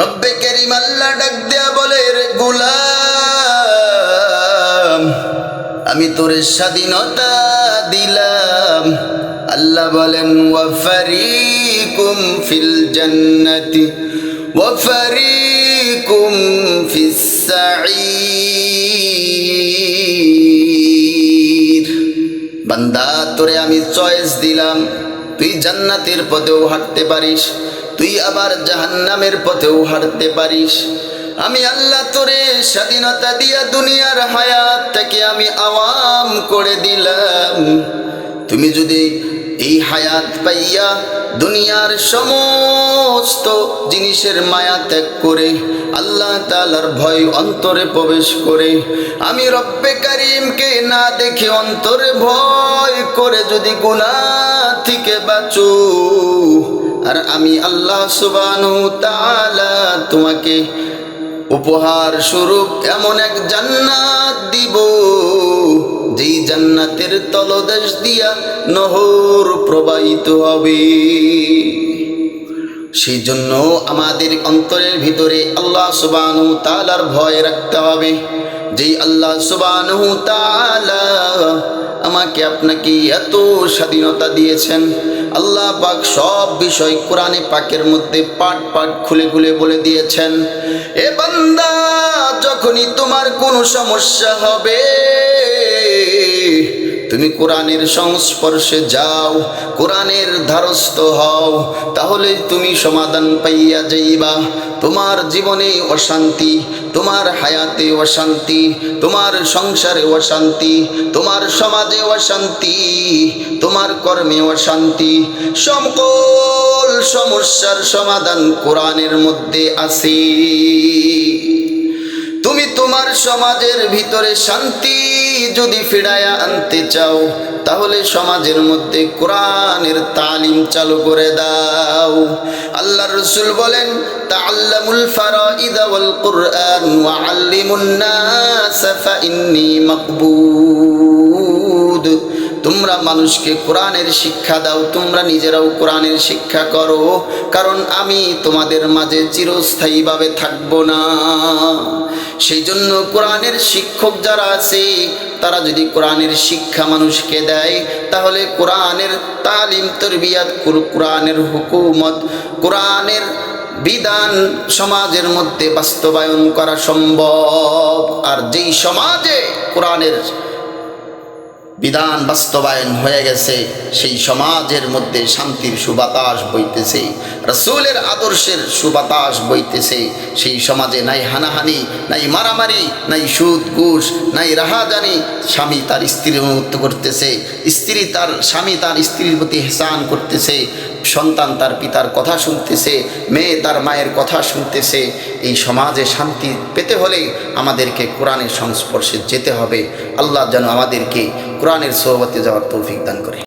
রব্বে কেরিম আল্লাহ ডাক দেয়া বলে, রে গুলাম, আমি তোর স্বাধীনতা দিলাম। আল্লাহ বলেন ওয়াফারিকুম ফিল জান্নাতি ওয়াফারিকুম ফিস সাঈর বান্দা, তোরে আমি চয়েস দিলাম। তুই জান্নাতের পদেও হাঁটতে পারিস। তুই আবার জাহান্নামের পথেও হাঁটতে পারিস। আমি আল্লাহ তোরে স্বাধীনতা দিয়া দুনিয়ার হায়াতটাকে আমি আওয়াম করে দিলাম। তুমি যদি এই হায়াত পাইয়া দুনিয়ার সমস্ত জিনিসের মায়া ত্যাগ করে আল্লাহ তালার ভয় অন্তরে প্রবেশ করে, আমি রব্বে কারিমকে না দেখে অন্তরে ভয় করে যদি গুণা থেকে বাঁচো। আর আমি আল্লাহ সুবানু তালা তোমাকে উপহার স্বরূপ এমন এক জান্নাত দিব, যেই জান্নাতের তলদেশ দিয়া নহর প্রবাহিত হবে। সেই জন্য আমাদের অন্তরের ভিতরে আল্লাহ সুবানু তালার ভয় রাখতে হবে, যেই আল্লাহ সুবানু তালা আমাকে আপনাকে এত স্বাধীনতা দিয়েছেন। আল্লাহ পাক সব বিষয় কোরআনে পাকের মধ্যে পাট পাট খুলে খুলে বলে দিয়েছেন, এ বান্দা, যখনই তোমার কোনো সমস্যা হবে তুমি কোরআনের সংস্পর্শে যাও, কোরআনের ধারস্থ হও, তাহলে তুমি সমাধান পাইয়া যাইবা। তোমার জীবনে অশান্তি, তোমার হায়াতে অশান্তি, তোমার সংসারে অশান্তি, তোমার সমাজে অশান্তি, তোমার কর্মে অশান্তি। সকল সমস্যার সমাধান কোরআনের মধ্যে আছে। তোমার সমাজের ভিতরে শান্তি যদি ফিরায়া আনতে চাও, তাহলে সমাজের মধ্যে কোরআনের তালিম চালু করে দাও। আল্লাহ রসুল বলেন, তাআল্লামুল আল্লাহ ওয়াল তোমরা মানুষকে কোরআনের শিক্ষা দাও, তোমরা নিজেরাও কোরআনের শিক্ষা করো, কারণ আমি তোমাদের মাঝে চিরস্থায়ীভাবে থাকব না। সেই জন্য কোরআনের শিক্ষক যারা আছে, তারা যদি কোরআনের শিক্ষা মানুষকে দেয়, তাহলে কোরআনের তালিম, তরবিয়াত কোরআনের হুকুমত, কোরআনের বিধান সমাজের মধ্যে বাস্তবায়ন করা সম্ভব। আর যেই সমাজে কোরআনের বিধান বাস্তবায়ন হয়ে গেছে সেই সমাজের মধ্যে শান্তির সুবাতাস বইতেছে রসুলের আদর্শের সুবাতাস বইতেছে সেই সমাজে নাই হানাহানি, নাই মারামারি, নাই সুদ ঘুষ নাই রাহাজানি। স্বামী তার স্ত্রীর মুক্ত করতেছে, স্ত্রী তার স্বামী তার স্ত্রীর প্রতি হেসান করতেছে, সন্তান তার পিতার কথা শুনতেছে, মেয়ে তার মায়ের কথা শুনতেছে। এই সমাজে শান্তি পেতে হলে আমাদেরকে কোরআনের সংস্পর্শে যেতে হবে। আল্লাহ যেন আমাদেরকে কোরআনের সোহবতে যাওয়ার তৌফিক দান করে।